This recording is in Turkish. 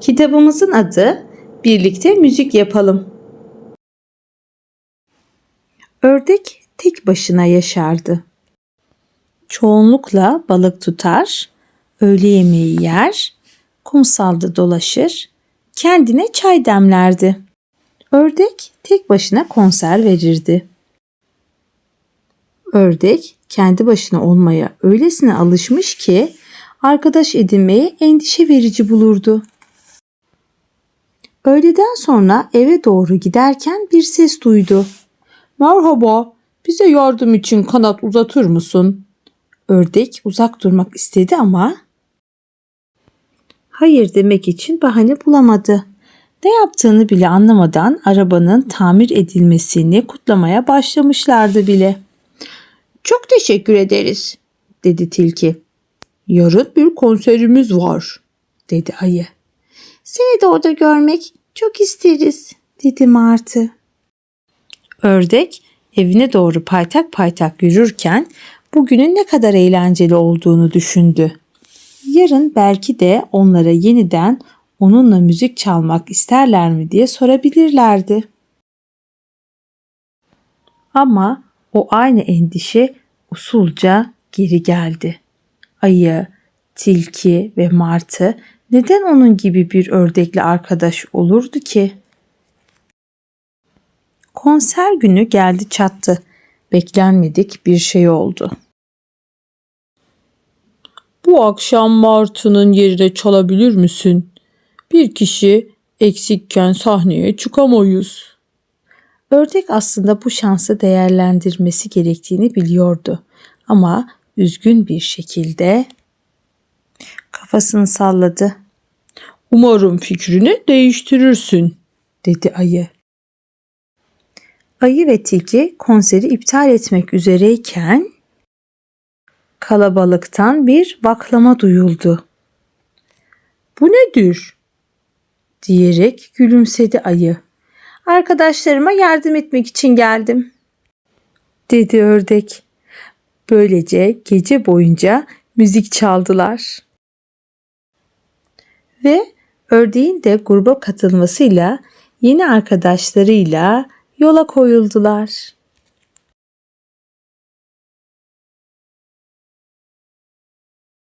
Kitabımızın adı Birlikte Müzik Yapalım. Ördek tek başına yaşardı. Çoğunlukla balık tutar, öğle yemeği yer, kumsalda dolaşır, kendine çay demlerdi. Ördek tek başına konser verirdi. Ördek kendi başına olmaya öylesine alışmış ki arkadaş edinmeyi endişe verici bulurdu. Öğleden sonra eve doğru giderken bir ses duydu. Merhaba, bize yardım için kanat uzatır mısın? Ördek uzak durmak istedi ama hayır demek için bahane bulamadı. Ne yaptığını bile anlamadan arabanın tamir edilmesini kutlamaya başlamışlardı bile. Çok teşekkür ederiz, dedi tilki. Yarın bir konserimiz var, dedi ayı. Seni de orada görmek çok isteriz, dedi martı. Ördek evine doğru paytak paytak yürürken bugünün ne kadar eğlenceli olduğunu düşündü. Yarın belki de onlara yeniden onunla müzik çalmak isterler mi diye sorabilirlerdi. Ama o aynı endişe usulca geri geldi. Ayı, tilki ve martı neden onun gibi bir ördekle arkadaş olurdu ki? Konser günü geldi çattı. Beklenmedik bir şey oldu. Bu akşam Martı'nın yerine çalabilir misin? Bir kişi eksikken sahneye çıkamayız. Ördek aslında bu şansı değerlendirmesi gerektiğini biliyordu. Ama üzgün bir şekilde kafasını salladı. Umarım fikrini değiştirirsin, dedi ayı. Ayı ve tilki konseri iptal etmek üzereyken kalabalıktan bir baklama duyuldu. Bu nedir? diyerek gülümsedi ayı. Arkadaşlarıma yardım etmek için geldim, dedi ördek. Böylece gece boyunca müzik çaldılar. Ve ördeğin de gruba katılmasıyla yeni arkadaşlarıyla yola koyuldular.